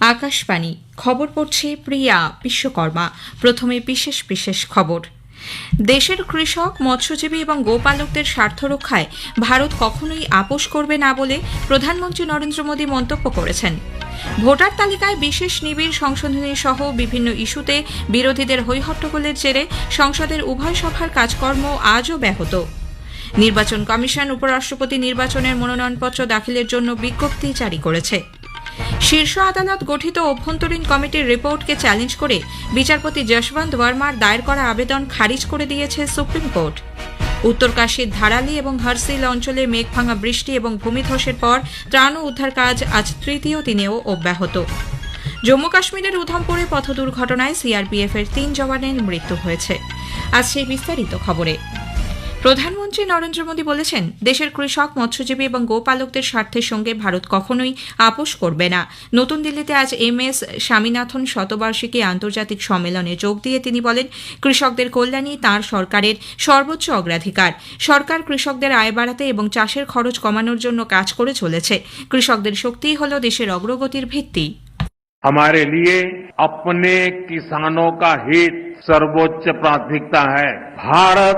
আকাশবাণী। খবর পড়ছে প্রিয়া বিশ্বকর্মা। প্রথমে বিশেষ বিশেষ খবর। দেশের কৃষক, মৎস্যজীবী এবং গোপালকদের স্বার্থ রক্ষায় ভারত কখনোই আপোষ করবে না বলে প্রধানমন্ত্রী নরেন্দ্র মোদী মন্তব্য করেছেন। ভোটার তালিকায় বিশেষ নিবিড় সংশোধনী সহ বিভিন্ন ইস্যুতে বিরোধীদের হৈহট্টগোলের জেরে সংসদের উভয় সভার কাজকর্ম আজও ব্যাহত। নির্বাচন কমিশন, উপরাষ্ট্রপতি নির্বাচনের মনোনয়নপত্র দাখিলের জন্য বিজ্ঞপ্তি জারি করেছে। শীর্ষ আদালত গঠিত অভ্যন্তরীণ কমিটির রিপোর্টকে চ্যালেঞ্জ করে বিচারপতি যশবন্ত বর্মার দায়ের করা আবেদন খারিজ করে দিয়েছে সুপ্রিম কোর্ট। উত্তরকাশীর ধারালি এবং হরসিল অঞ্চলে মেঘভাঙা বৃষ্টি এবং ভূমিধসের পর ত্রাণ উদ্ধার কাজ আজ তৃতীয় দিনেও অব্যাহত। জম্মু কাশ্মীরের উধমপুরে পথ দুর্ঘটনায় সিআরপিএফ এর তিন জওয়ানের মৃত্যু হয়েছে। আজ সেই বিস্তারিত খবরে। প্রধানমন্ত্রী নরেন্দ্র মোদী বলেছেন দেশের কৃষক মৎস্যজীবী এবং গোপালকদের স্বার্থের সঙ্গে ভারত কখনোই আপোষ করবে না নতুন দিল্লিতে আজ এম এস স্বামীনাথন শতবার্ষিকী আন্তর্জাতিক সম্মেলনে যোগ দিয়ে তিনি বলেন কৃষকদের কল্যাণই তাঁর সরকারের সর্বোচ্চ অগ্রাধিকার সরকার কৃষকদের আয় বাড়াতে এবং চাষের খরচ কমানোর জন্য কাজ করে চলেছে কৃষকদের শক্তিই হল দেশের অগ্রগতির ভিত্তি हमारे लिए अपने किसानों का हित सर्वोच्च प्राथमिकता है भारत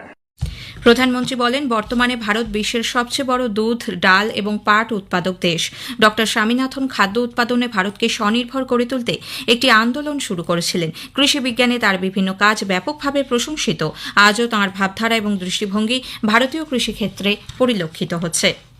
প্রধানমন্ত্রী বলেন, বর্তমানে ভারত বিশ্বের সবচেয়ে বড় দুধ, ডাল এবং পাট উৎপাদক দেশ। ড স্বামীনাথন খাদ্য উৎপাদনে ভারতকে স্বনির্ভর করে তুলতে একটি আন্দোলন শুরু করেছিলেন। কৃষি বিজ্ঞানে তার বিভিন্ন কাজ ব্যাপকভাবে প্রশংসিত। আজও তাঁর ভাবধারা এবং দৃষ্টিভঙ্গি ভারতীয় কৃষিক্ষেত্রে পরিলক্ষিত হচ্ছে।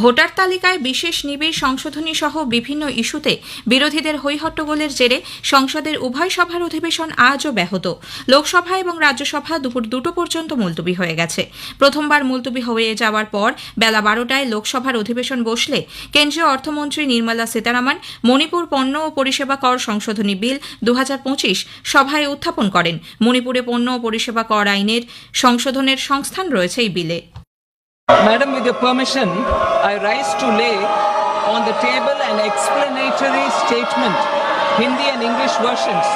ভোটার তালিকায় বিশেষ নিবিড় সংশোধনী সহ বিভিন্ন ইস্যুতে বিরোধীদের হৈহট্টগোলের জেরে সংসদের উভয় সভার অধিবেশন আজও ব্যাহত। লোকসভা এবং রাজ্যসভা দুপুর দুটো পর্যন্ত মুলতুবি হয়ে গেছে। প্রথমবার মুলতুবি হয়ে যাওয়ার পর বেলা বারোটায় লোকসভার অধিবেশন বসলে কেন্দ্রীয় অর্থমন্ত্রী নির্মলা সীতারামন, মণিপুর পণ্য ও পরিষেবা কর সংশোধনী বিল দু হাজার পঁচিশ সভায় উত্থাপন করেন। মণিপুরে পণ্য ও পরিষেবা কর আইনের সংশোধনের সংস্থান রয়েছে এই বিলে। Madam, with your permission, I rise to lay on the table an explanatory statement, Hindi and English versions,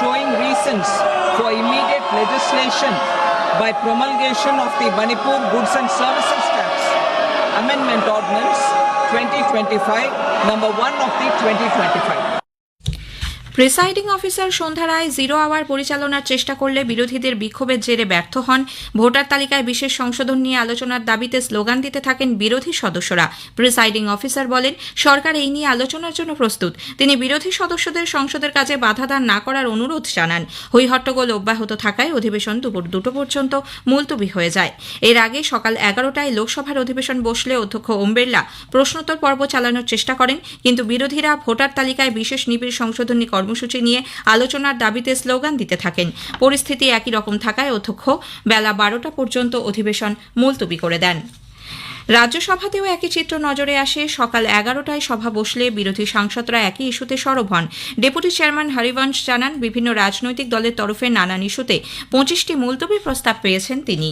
showing reasons for immediate legislation by promulgation of the Manipur Goods and Services Tax Amendment Ordinance 2025, number 1 of the 2025. Presiding officer Sandhya Roy zero hour পরিচালনার চেষ্টা করলে বিরোধীদের বিক্ষোভের জেরে ব্যর্থ হন। Voter তালিকায় বিশেষ সংশোধন নিয়ে আলোচনার দাবিতে স্লোগান দিতে থাকেন বিরোধী সদস্যরা। প্রিসাইডিং অফিসার বলেন, সরকার এই নিয়ে আলোচনার জন্য প্রস্তুত। তিনি বিরোধী সদস্যদের সংসদের কাজে বাধা দান না করার অনুরোধ জানান। হৈহট্টগোল অব্যাহত থাকায় অধিবেশন দুপুর দুটো পর্যন্ত মুলতুবি হয়ে যায়। এর আগে সকাল এগারোটায় লোকসভার অধিবেশন বসলে অধ্যক্ষ ওম বিড়লা প্রশ্নোত্তর পর্ব চালানোর চেষ্টা করেন, কিন্তু বিরোধীরা ভোটার তালিকায় বিশেষ নিবিড় সংশোধনী কর্মসূচি নিয়ে আলোচনার দাবিতে স্লোগান দিতে থাকেন পরিস্থিতি একই রকম থাকায় অধ্যক্ষ বেলা বারোটা পর্যন্ত অধিবেশন মুলতুবি করে দেন রাজ্যসভাতেও একই চিত্র নজরে আসে সকাল এগারোটায় সভা বসলে বিরোধী সাংসদরা একই ইস্যুতে সরব হন ডেপুটি চেয়ারম্যান হরিবংশ জানান বিভিন্ন রাজনৈতিক দলের তরফে নানান ইস্যুতে পঁচিশটি মুলতবি প্রস্তাব পেয়েছেন তিনি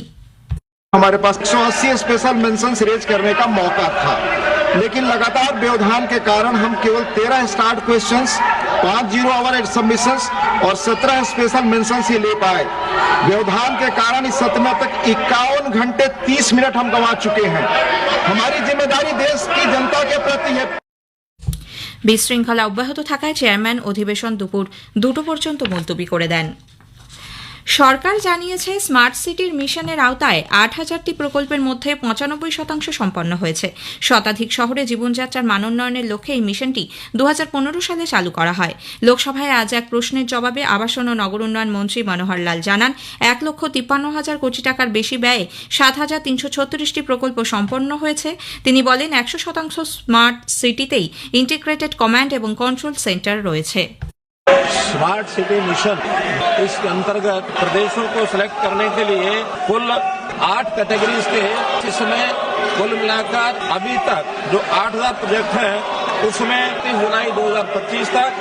हमारे पास 180 स्पेशल मेंशन रेज करने का मौका था लेकिन लगातार व्यवधान के कारण हम केवल 13 स्टार्ट क्वेश्चंस पांच जीरो आवर सबमिशंस और 17 स्पेशल मेंशन ही ले पाए व्यवधान के कारण इस सत्र में तक इक्यावन घंटे 30 मिनट हम गंवा चुके हैं हमारी जिम्मेदारी देश की जनता के प्रति है বিশৃঙ্খলা অব্যাহত থাকায় চেয়ারম্যান অধিবেশন দুপুর দুটো পর্যন্ত মুলতবি করে দেন সরকার জানিয়েছে স্মার্ট সিটির মিশনের আওতায় আট হাজারটি প্রকল্পের মধ্যে পঁচানব্বই শতাংশ সম্পন্ন হয়েছে। শতাধিক শহরে জীবনযাত্রার মানোন্নয়নের লক্ষ্যে এই মিশনটি দু হাজার পনেরো সালে চালু করা হয়। লোকসভায় আজ এক প্রশ্নের জবাবে আবাসন ও নগর উন্নয়ন মন্ত্রী মনোহর লাল জানান, এক লক্ষ তিপ্পান্ন হাজার কোটি টাকার বেশি ব্যয়ে সাত হাজার তিনশো ছত্রিশটি প্রকল্প সম্পন্ন হয়েছে। তিনি বলেন, একশো শতাংশ স্মার্ট সিটিতেই ইন্টিগ্রেটেড কমান্ড এবং কন্ট্রোল সেন্টার রয়েছে। Smart city mission. इसके अंतर्गत प्रदेशों को सिलेक्ट करने के लिए कुल आठ कैटेगरीज थे, जिसमें कुल मिलाकर अभी तक जो 8000 प्रोजेक्ट हैं, उसमें 30 जुलाई 2025 तक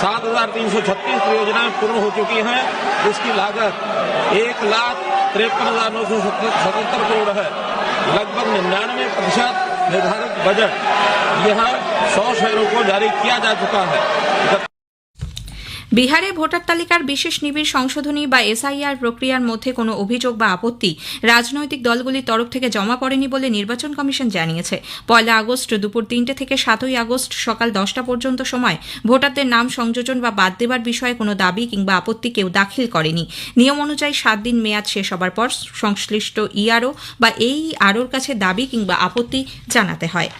सात हज़ार तीन सौ छत्तीस परियोजनाएँ पूर्ण हो चुकी हैं। इसकी लागत एक लाख तिरपन हज़ार नौ सौ सतहत्तर करोड़ है। लगभग निन्यानवे प्रतिशत निर्धारित बजट यह सौ शहरों को जारी किया जा चुका है। বিহারে ভোটার তালিকার বিশেষ নিবিড় সংশোধনী বা এসআইআর প্রক্রিয়ার মধ্যে কোনো অভিযোগ বা আপত্তি রাজনৈতিক দলগুলির তরফ থেকে জমা পড়েনি বলে নির্বাচন কমিশন জানিয়েছে। পয়লা আগস্ট দুপুর তিনটে থেকে সাতই আগস্ট সকাল দশটা পর্যন্ত সময় ভোটারদের নাম সংযোজন বা বাদ দেবার বিষয়ে কোনো দাবি কিংবা আপত্তি কেউ দাখিল করেনি। নিয়ম অনুযায়ী সাত দিন মেয়াদ শেষ হবার পর সংশ্লিষ্ট ইআরও বা এই আরওর কাছে দাবি কিংবা আপত্তি জানাতে হয়।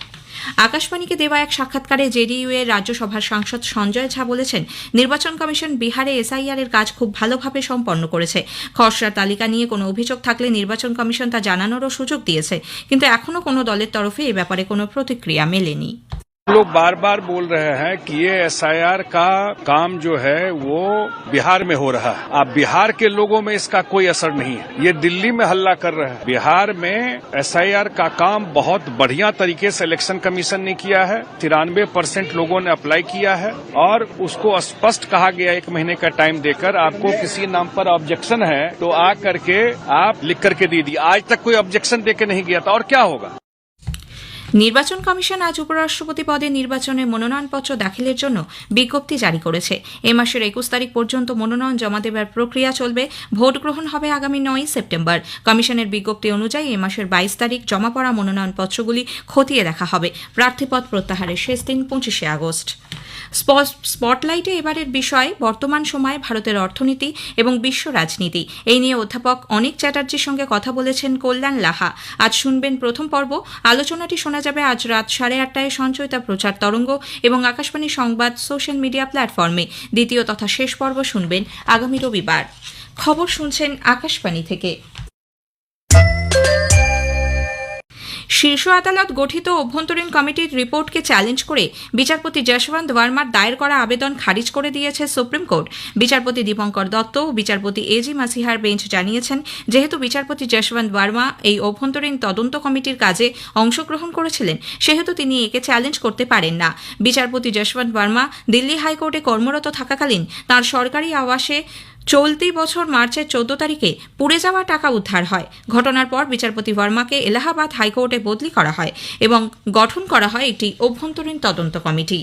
আকাশবাণীকে দেওয়া এক সাক্ষাৎকারে জেডিইউ এর রাজ্যসভার সাংসদ সঞ্জয় ঝা বলেছেন, নির্বাচন কমিশন বিহারে এসআইআর এর কাজ খুব ভালোভাবে সম্পন্ন করেছে। খসড়া তালিকা নিয়ে কোনো অভিযোগ থাকলে নির্বাচন কমিশন তা জানানোরও সুযোগ দিয়েছে। কিন্তু এখনও কোনো দলের তরফে এ ব্যাপারে কোনো প্রতিক্রিয়া মেলেনি। लोग बार बार बोल रहे हैं कि ये एसआईआर का काम जो है वो बिहार में हो रहा है। अब बिहार के लोगों में इसका कोई असर नहीं है। ये दिल्ली में हल्ला कर रहे हैं। बिहार में एसआईआर का काम बहुत बढ़िया तरीके से इलेक्शन कमीशन ने किया है। तिरानवे परसेंट लोगों ने अप्लाई किया है और उसको स्पष्ट कहा गया एक महीने का टाइम देकर, आपको किसी नाम पर ऑब्जेक्शन है तो आ करके आप लिख करके दे दिए। आज तक कोई ऑब्जेक्शन देके नहीं गया था और क्या होगा? নির্বাচন কমিশন আজ উপরাষ্ট্রপতি পদে নির্বাচনের মনোনয়নপত্র দাখিলের জন্য বিজ্ঞপ্তি জারি করেছে। এ মাসের একুশ তারিখ পর্যন্ত মনোনয়ন জমা দেবার প্রক্রিয়া চলবে। ভোট গ্রহণ হবে আগামী নয় সেপ্টেম্বর। কমিশনের বিজ্ঞপ্তি অনুযায়ী এ মাসের বাইশ তারিখ জমা পড়া মনোনয়নপত্রগুলি খতিয়ে দেখা হবে। প্রার্থীপদ প্রত্যাহারের শেষ দিন পঁচিশে আগস্ট। স্প- স্পটলাইটে এবারের বিষয়, বর্তমান সময়ে ভারতের অর্থনীতি এবং বিশ্ব রাজনীতি। এই নিয়ে অধ্যাপক অনিক চ্যাটার্জির সঙ্গে কথা বলেছেন কল্যাণ লাহা। আজ শুনবেন প্রথম পর্ব। আলোচনাটি শোনা যাবে আজ রাত সাড়ে আটটায় সঞ্চয়িতা প্রচার তরঙ্গ এবং আকাশবাণী সংবাদ সোশ্যাল মিডিয়া প্ল্যাটফর্মে। দ্বিতীয় তথা শেষ পর্ব শুনবেন আগামী রবিবার। খবর শুনছেন আকাশবাণী থেকে। শীর্ষ আদালত গঠিত অভ্যন্তরীণ কমিটির রিপোর্টকে চ্যালেঞ্জ করে বিচারপতি যশবন্ত ওয়ার্মার দায়ের করা আবেদন খারিজ করে দিয়েছে সুপ্রিম কোর্ট। বিচারপতি দীপঙ্কর দত্ত ও বিচারপতি এজি মাসিহার বেঞ্চ জানিয়েছেন, যেহেতু বিচারপতি যশবন্ত ওয়ার্মা এই অভ্যন্তরীণ তদন্ত কমিটির কাজে অংশগ্রহণ করেছিলেন, সেহেতু তিনি একে চ্যালেঞ্জ করতে পারেন না। বিচারপতি যশবন্ত ওয়ার্মা দিল্লি হাইকোর্টে কর্মরত থাকাকালীন তার সরকারি আবাসে চলতি বছর মার্চের চোদ্দ তারিখে পুড়ে যাওয়া টাকা উদ্ধার হয়। ঘটনার পর বিচারপতি বর্মাকে এলাহাবাদ হাইকোর্টে বদলি করা হয় এবং গঠন করা হয় একটি অভ্যন্তরীণ তদন্ত কমিটি।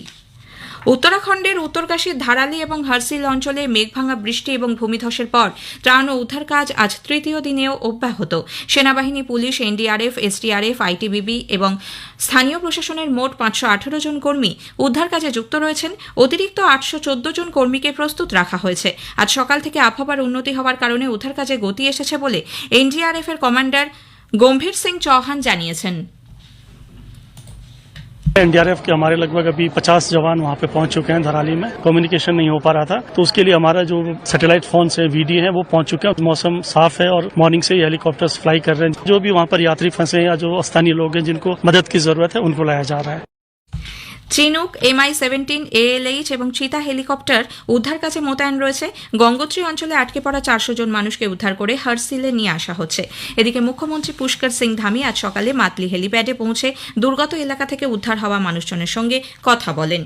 উত্তরাখণ্ডের উত্তরকাশীর ধারালি এবং হারসিল অঞ্চলে মেঘভাঙা বৃষ্টি এবং ভূমিধসের পর ত্রাণ ও উদ্ধার কাজ আজ তৃতীয় দিনেও অব্যাহত। সেনাবাহিনী, পুলিশ, এনডিআরএফ, এসডিআরএফ আইটিবিবি এবং স্থানীয় প্রশাসনের মোট পাঁচশো আঠারো জন কর্মী উদ্ধার কাজে যুক্ত রয়েছেন। অতিরিক্ত আটশো চোদ্দ জন কর্মীকে প্রস্তুত রাখা হয়েছে। আজ সকাল থেকে আবহাওয়ার উন্নতি হওয়ার কারণে উদ্ধার কাজে গতি এসেছে বলে এনডিআরএফ এর কমান্ডার গম্ভীর সিং চৌহান জানিয়েছেন। एनडीआरएफ के हमारे लगभग अभी 50 जवान वहाँ पे पहुँच चुके हैं धराली में। कम्युनिकेशन नहीं हो पा रहा था। तो उसके लिए हमारा जो सैटेलाइट फ़ोन से वीडी है, वो पहुँच चुके हैं। मौसम साफ़ है और मॉर्निंग से हेलीकॉप्टर हेलीकॉप्टर्स फ्लाई कर रहे हैं। जो भी वहाँ पर यात्री फंसे हैं या जो स्थानीय लोग हैं जिनको मदद की ज़रूरत है, उनको लाया जा रहा है। চিনুক এমআই সেভেন্টিন এএলএইচ এবং চিতা হেলিকপ্টার উদ্ধার কাজে মোতায়েন রয়েছে। গঙ্গোত্রী অঞ্চলে আটকে পড়া চারশো জন মানুষকে উদ্ধার করে হারসিলে নিয়ে আসা হচ্ছে। এদিকে মুখ্যমন্ত্রী পুষ্কর সিং ধামি আজ সকালে মাতলি হেলিপ্যাডে পৌঁছে দুর্গত এলাকা থেকে উদ্ধার হওয়া মানুষজনের সঙ্গে কথা বলেন।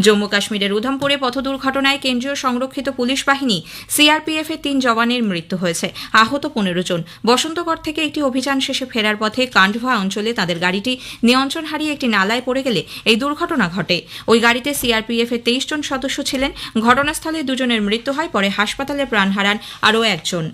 জম্মু কাশ্মীরের উধমপুরে পথ দুর্ঘটনায় কেন্দ্রীয় সংরক্ষিত পুলিশ বাহিনী সিআরপিএফ এর তিন জওয়ানের মৃত্যু হয়েছে। আহত পনেরো জন। বসন্তগড় থেকে একটি অভিযান শেষে ফেরার পথে কান্ডভা অঞ্চলে তাদের গাড়িটি নিয়ন্ত্রণ হারিয়ে একটি নালায় পড়ে গেলে এই দুর্ঘটনা ঘটে। ওই গাড়িতে সিআরপিএফ এর তেইশ জন সদস্য ছিলেন। ঘটনাস্থলে দুজনের মৃত্যু হয়, পরে হাসপাতালে প্রাণ হারান আরও একজন।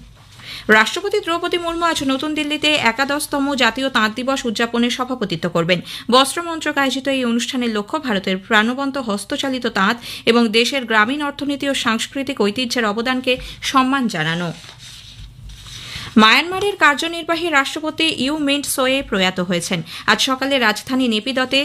রাষ্ট্রপতি দ্রৌপদী মুর্মু আজ নতুন দিল্লিতে একাদশতম জাতীয় তাঁত দিবস উদযাপনের সভাপতিত্ব করবেন। বস্ত্র মন্ত্রক আয়োজিত এই অনুষ্ঠানের লক্ষ্য ভারতের প্রাণবন্ত হস্তচালিত তাঁত এবং দেশের গ্রামীণ অর্থনীতি ও সাংস্কৃতিক ঐতিহ্যের অবদানকে সম্মান জানানো। মায়ানমারের কার্যনির্বাহী রাষ্ট্রপতি ইউ মিন্ট সোয়ে প্রয়াত হয়েছেন। আজ সকালে রাজধানী নেপিদতে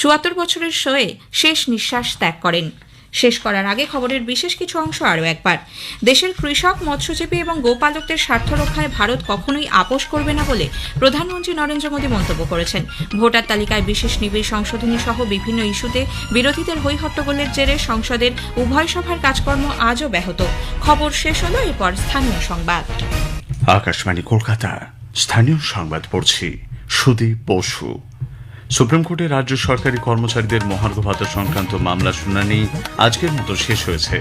চুয়াত্তর বছরের সোয়ে শেষ নিঃশ্বাস ত্যাগ করেন। শেষ করার আগে খবরের বিশেষ কিছু অংশ আরও একবার। দেশের কৃষক, মৎস্যজীবী এবং গোপালকদের স্বার্থ রক্ষায় ভারত কখনোই আপোষ করবে না বলে প্রধানমন্ত্রী নরেন্দ্র মোদী মন্তব্য করেছেন। ভোটার তালিকায় বিশেষ নিবিড় সংশোধনী সহ বিভিন্ন ইস্যুতে বিরোধীদের হৈহট্টগোলের জেরে সংসদের উভয় সভার কাজকর্ম আজও ব্যাহত। খবর শেষ হলো এরপর স্থানীয় সংবাদ। আকাশবাণী কলকাতা, স্থানীয় সংবাদ পড়ছি সুদীপ বসু। সুপ্রিম কোর্টে রাজ্য সরকারি কর্মচারীদের মহার্ঘ ভাতা সংক্রান্ত মামলা শুনানি আজকের মতো শেষ হয়েছে।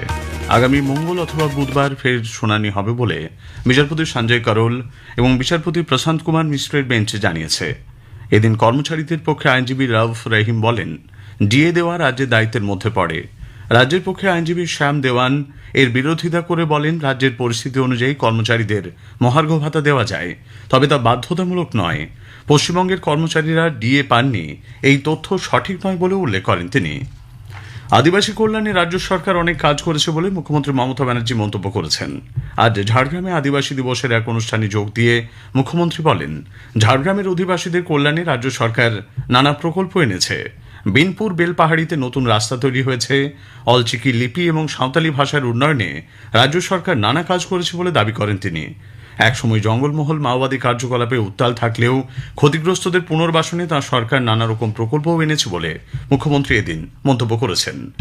আগামী মঙ্গল অথবা বুধবার ফের শুনানি হবে বলে বিচারপতি সঞ্জয় করোল এবং বিচারপতি প্রশান্ত কুমার মিশ্রের বেঞ্চ জানিয়েছে। এদিন কর্মচারীদের পক্ষে আইনজীবী রাউফ রহিম বলেন, ডিএ দেওয়া রাজ্যের দায়িত্বের মধ্যে পড়ে। রাজ্যের পক্ষে আইনজীবী শ্যাম দেওয়ান এর বিরোধিতা করে বলেন রাজ্যের পরিস্থিতি অনুযায়ী কর্মচারীদের মহার্ঘ ভাতা দেওয়া যায়। তবে তা বাধ্যতামূলক নয়। পশ্চিমবঙ্গের কর্মচারীরা ডিএ পাননি। এই তথ্য সঠিক নয় বলে উল্লেখ করেন তিনি। আদিবাসী কল্যাণে রাজ্য সরকার অনেক কাজ করেছে বলে মুখ্যমন্ত্রী মমতা ব্যানার্জি মন্তব্য করেছেন। আজ ঝাড়গ্রামে আদিবাসী দিবসের এক অনুষ্ঠানে যোগ দিয়ে মুখ্যমন্ত্রী বলেন, ঝাড়গ্রামের অধিবাসীদের কল্যাণে রাজ্য সরকার নানা প্রকল্প এনেছে। বিনপুর বেলপাহাড়িতে নতুন রাস্তা তৈরি হয়েছে। অলচিকি লিপি এবং সাঁওতালি ভাষার উন্নয়নে রাজ্য সরকার নানা কাজ করেছে বলে দাবি করেন তিনি। একসময় জঙ্গলমহল মাওবাদী কার্যকলাপে উত্তাল থাকলেও ক্ষতিগ্রস্তদের পুনর্বাসনে তাঁর সরকার নানা রকম প্রকল্পও এনেছে বলে মুখ্যমন্ত্রী এদিন মন্তব্য করেছেন।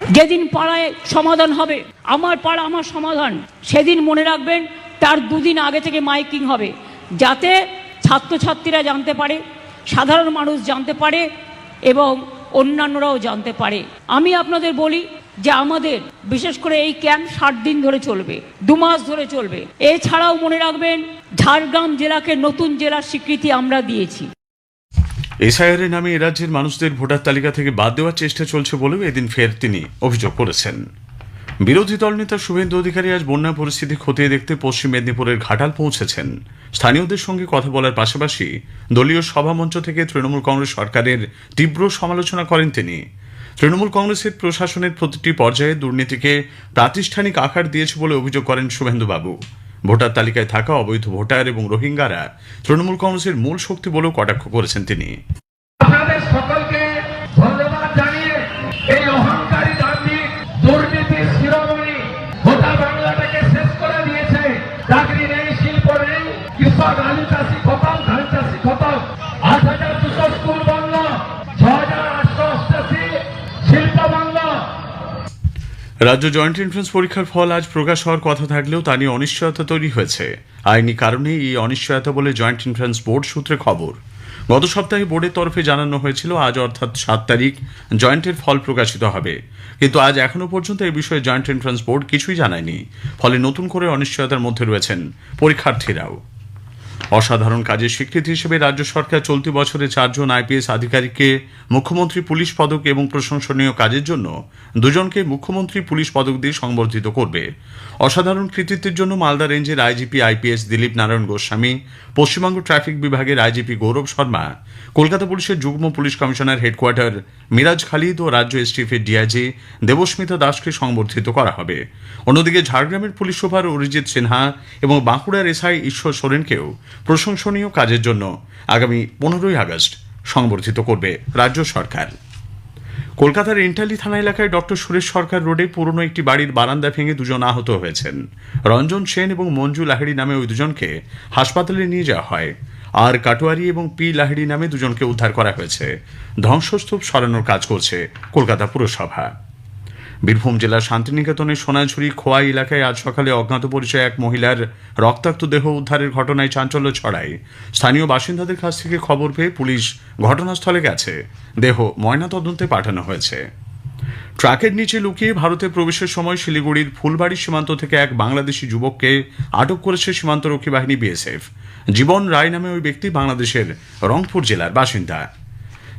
যেদিন পাড়ায় সমাধান হবে, আমার পাড়া আমার সমাধান, সেদিন মনে রাখবেন তার দুদিন আগে থেকে মাইকিং হবে। যাতে ছাত্রছাত্রীরা জানতে পারে, সাধারণ মানুষ জানতে পারে এবং অন্যান্যরাও জানতে পারে। আমি আপনাদের বলি যে আমাদের, বিশেষ করে এই ক্যাম্প ষাট দিন ধরে চলবে, দু মাস ধরে চলবে। এছাড়াও মনে রাখবেন, ঝাড়গ্রাম জেলাকে নতুন জেলার স্বীকৃতি আমরা দিয়েছি। এসআইআর নামে এরাজ্যের রাজ্যের মানুষদের ভোটার তালিকা থেকে বাদ দেওয়ার চেষ্টা চলছে বলেও এদিন ফের তিনি অভিযোগ করেছেন। বিরোধী দল নেতা শুভেন্দু অধিকারী আজ বন্যা পরিস্থিতি খতিয়ে দেখতে পশ্চিম মেদিনীপুরের ঘাটাল পৌঁছেছেন। স্থানীয়দের সঙ্গে কথা বলার পাশাপাশি দলীয় সভামঞ্চ থেকে তৃণমূল কংগ্রেস সরকারের তীব্র সমালোচনা করেন তিনি। তৃণমূল কংগ্রেসের প্রশাসনের প্রতিটি পর্যায়ে দুর্নীতিকে প্রাতিষ্ঠানিক আকার দিয়েছে বলে অভিযোগ করেন শুভেন্দুবাবু। ভোটার তালিকায় থাকা অবৈধ ভোটার এবং রোহিঙ্গারা তৃণমূল কংগ্রেসের মূল শক্তি বলেও কটাক্ষ করেছেন তিনি। রাজ্য জয়েন্ট এন্ট্রান্স পরীক্ষার ফল আজ প্রকাশ হওয়ার কথা থাকলেও তা নিয়ে অনিশ্চয়তা তৈরি হয়েছে। আইনি কারণে এই অনিশ্চয়তা বলে জয়েন্ট এন্ট্রান্স বোর্ড সূত্রে খবর। গত সপ্তাহে বোর্ডের তরফে জানানো হয়েছিল, আজ অর্থাৎ সাত তারিখ জয়েন্টের ফল প্রকাশিত হবে। কিন্তু আজ এখনও পর্যন্ত এই বিষয়ে জয়েন্ট এন্ট্রান্স বোর্ড কিছুই জানায়নি। ফলে নতুন করে অনিশ্চয়তার মধ্যে রয়েছেন পরীক্ষার্থীরাও। অসাধারণ কাজের স্বীকৃতি হিসেবে রাজ্য সরকার চলতি বছরে চারজন আইপিএস আধিকারিককে মুখ্যমন্ত্রী পুলিশ পদক এবং প্রশংসনীয় কাজের জন্য দুজনকে মুখ্যমন্ত্রী পুলিশ পদক দিয়ে সংবর্ধিত করবে। অসাধারণ কৃতিত্বের জন্য মালদা রেঞ্জের IGP IPS Dilip Narayan Goswami, Paschimbanga traffic বিভাগের আইজিপি গৌরব শর্মা, কলকাতা পুলিশের যুগ্ম police commissioner headquarter Miraj Khalid ও রাজ্য এসটিএফের ডিআইজি দেবস্মিতা দাসকে সংবর্ধিত করা হবে। অন্যদিকে ঝাড়গ্রামের পুলিশ সুপার অরিজিৎ সিনহা এবং বাঁকুড়ার এসআই ঈশ্বর সোরেনকেও প্রশংসনীয় কাজের জন্য আগামী পনেরোই আগস্ট সংবর্ধিত করবে রাজ্য সরকার। কলকাতার ইন্টালি থানা এলাকায় ডক্টর সুরেশ সরকার রোডে পুরনো একটি বাড়ির বারান্দা ভেঙে দুজন আহত হয়েছেন। রঞ্জন সেন এবং মঞ্জু লাহিড়ি নামে ওই দুজনকে হাসপাতালে নিয়ে যাওয়া হয়। আর কাটোয়ারি এবং পি লাহিড়ি নামে দুজনকে উদ্ধার করা হয়েছে। ধ্বংসস্তূপ সরানোর কাজ করছে কলকাতা পুরসভা। বীরভূম জেলার শান্তিনিকেতনের সোনাঝুরি খোয়াই এলাকায় আজ সকালে অজ্ঞাত পরিচয় এক মহিলার রক্তাক্ত দেহ উদ্ধারের ঘটনায় চাঞ্চল্য ছড়ায়। স্থানীয় বাসিন্দাদের কাছ থেকে খবর পেয়ে পুলিশ ঘটনাস্থলে গেছে। দেহ ময়নাতদন্তে পাঠানো হয়েছে। ট্রাকের নিচে লুকিয়ে ভারতে প্রবেশের সময় শিলিগুড়ির ফুলবাড়ি সীমান্ত থেকে এক বাংলাদেশি যুবককে আটক করেছে সীমান্তরক্ষী বাহিনী বিএসএফ। জীবন রায় নামে ওই ব্যক্তি বাংলাদেশের রংপুর জেলার বাসিন্দা।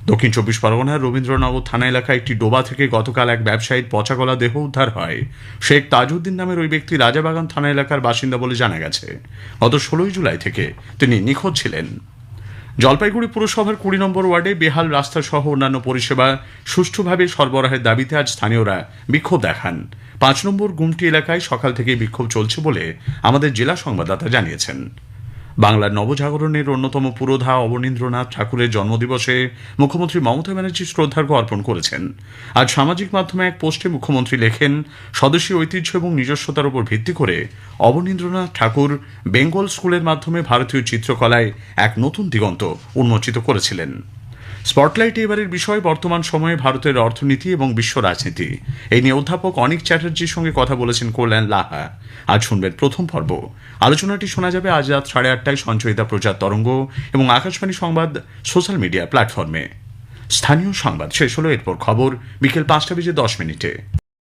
দক্ষিণ চব্বিশ পরগনার রবীন্দ্রনগর থানা এলাকায় একটি ডোবা থেকে গতকাল এক ব্যবসায়ীর পচাগলা দেহ উদ্ধার হয়। শেখ তাজউদ্দিন নামের ওই ব্যক্তি রাজাবাগান থানা এলাকার বাসিন্দা বলে জানা গেছে। গত ষোলোই জুলাই থেকে তিনি নিখোঁজ ছিলেন। জলপাইগুড়ি পুরসভার কুড়ি নম্বর ওয়ার্ডে বেহাল রাস্তা সহ অন্যান্য পরিষেবা সুষ্ঠুভাবে সরবরাহের দাবিতে আজ স্থানীয়রা বিক্ষোভ দেখান। পাঁচ নম্বর গুমটি এলাকায় সকাল থেকে বিক্ষোভ চলছে বলে আমাদের জেলা সংবাদদাতা জানিয়েছেন। বাংলার নবজাগরণের অন্যতম পুরোধা অবনীন্দ্রনাথ ঠাকুরের জন্মদিবসে মুখ্যমন্ত্রী মমতা ব্যানার্জি শ্রদ্ধার্ঘ্য অর্পণ করেছেন। আজ সামাজিক মাধ্যমে এক পোস্টে মুখ্যমন্ত্রী লেখেন, স্বদেশী ঐতিহ্য এবং নিজস্বতার উপর ভিত্তি করে অবনীন্দ্রনাথ ঠাকুর বেঙ্গল স্কুলের মাধ্যমে ভারতীয় চিত্রকলায় এক নতুন দিগন্ত উন্মোচিত করেছিলেন। স্পটলাইটে এবারের বিষয় বর্তমান সময়ে ভারতের অর্থনীতি এবং বিশ্ব রাজনীতি। এই নিয়ে অধ্যাপক অনিক চ্যাটার্জির সঙ্গে কথা বলেছেন কল্যাণ লাহা। আজ শুনবেন প্রথম পর্ব। আলোচনাটি শোনা যাবে আজ রাত সাড়ে আটটায় সঞ্চয়িতা প্রচার তরঙ্গ এবং আকাশবাণী সংবাদ সোশ্যাল মিডিয়া প্ল্যাটফর্মে। স্থানীয় সংবাদ শেষ হলো, এরপর খবর বিকেল পাঁচটা বেজে দশ মিনিটে।